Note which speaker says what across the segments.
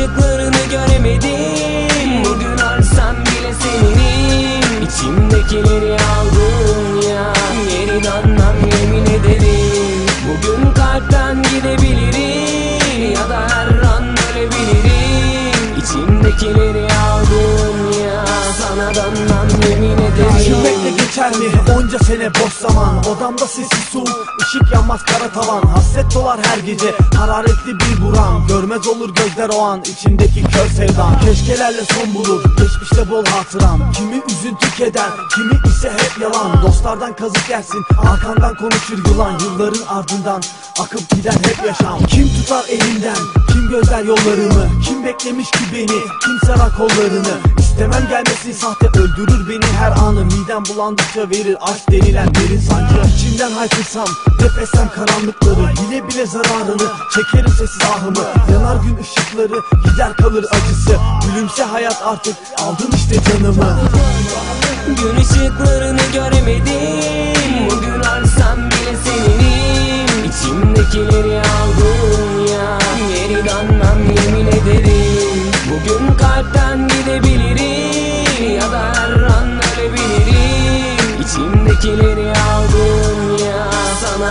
Speaker 1: ışıklarını göremedim. Bugün ölsem bile seninim. İçimdekileri aldım ya. Geri dönmem yemin ederim. Bugün kalpten gidebilirim. Ya da her an ölebilirim. İçimdekileri aldım. Sana yemin ederim.
Speaker 2: Gülmekle geçer mi onca sene boş zaman. Odamda sessiz soğuk ışık yanmaz kara tavan. Hasret dolar her gece hararetli bir buram. Görmez olur gözler o an içimdeki kör sevdan. Keşkelerle son bulur geçmişte bol hatıram. Kimi üzüntü keder kimi ise hep yalan. Dostlardan kazık yersin arkandan konuşur yılan. Yılların ardından akıp gider hep yaşam. Kim tutar elinden kim gözler yollarımı Kim beklemiş ki beni kim sarar kollarını İstemem gelmesin sahte. Öldürür beni her anı. Midem bulandıkça verir aşk denilen derin sancı İçimden haykırsam nefesem karanlıkları. Bile bile zararını çekerim sessiz ahımı. Yanar gün ışıkları gider kalır acısı. Gülümse hayat artık aldın işte canımı.
Speaker 1: Gün ışıklarını göremedim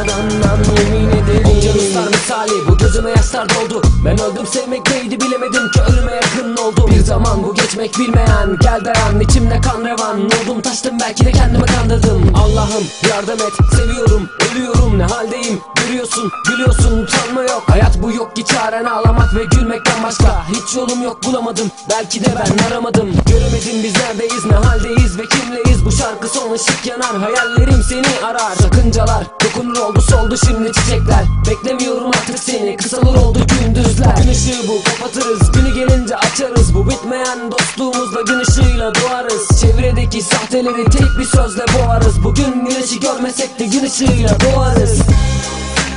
Speaker 1: Dönmem yemin ederim. Okyanuslar misali bu gözüme yaşlar doldu. Ben öldüm sevmek neydi bilemedim ki ölüme yakın oldum. Bir zaman bu geçmek bilmeyen Gel dayan içimde kan revan Oldum. Taştım belki de kendimi kandırdım. Allah'ım yardım et seviyorum ölüyorum. Ne haldeyim Görüyorsun gülüyorsun utanma yok. Hayat bu yok ki çaren ağlamak ve gülmekten başka Hiç yolum yok. Bulamadım belki de ben aramadım. Göremedim biz neredeyiz ne haldeyiz ve kimleyiz şarkı son ışık yanar hayallerim seni arar. Sakıncalar dokunur oldu soldu şimdi çiçekler. Beklemiyorum artık seni kısalır oldu gündüzler. Gün ışığı bu kapatırız günü gelince açarız. Bu bitmeyen dostluğumuzla gün ışığıyla doğarız. Çevredeki sahteleri tek bir sözle boğarız. Bugün güneşi görmesek de gün ışığıyla doğarız.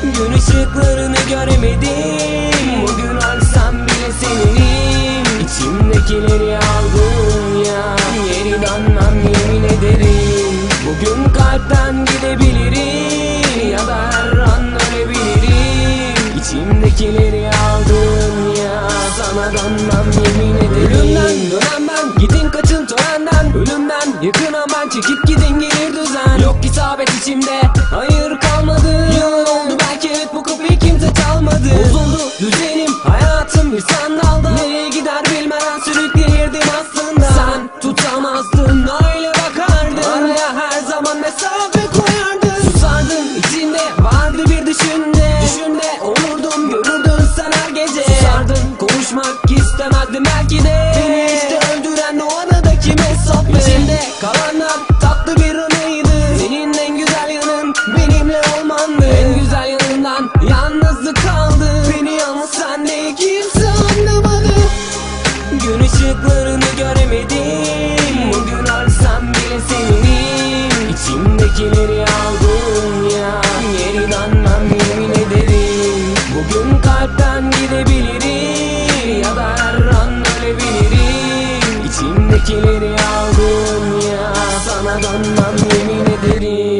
Speaker 1: Gün ışıklarını göremedim. Bugün arsam bile seninim İçimdekileri aldın İçimdekileri aldın ya Sana dönmem yemin ederim. Ölümden dönen ben Gidin kaçın törenden. Ölümden yakına ben Çekip gidin gelir düzen. Yok isabet içimde Hayır kalmadı. Yıllar oldu belki evet bu kapıyı kimse çalmadı. Bozuldu düzenim Eskileri aldım ya Sana dönmem yemin ederim.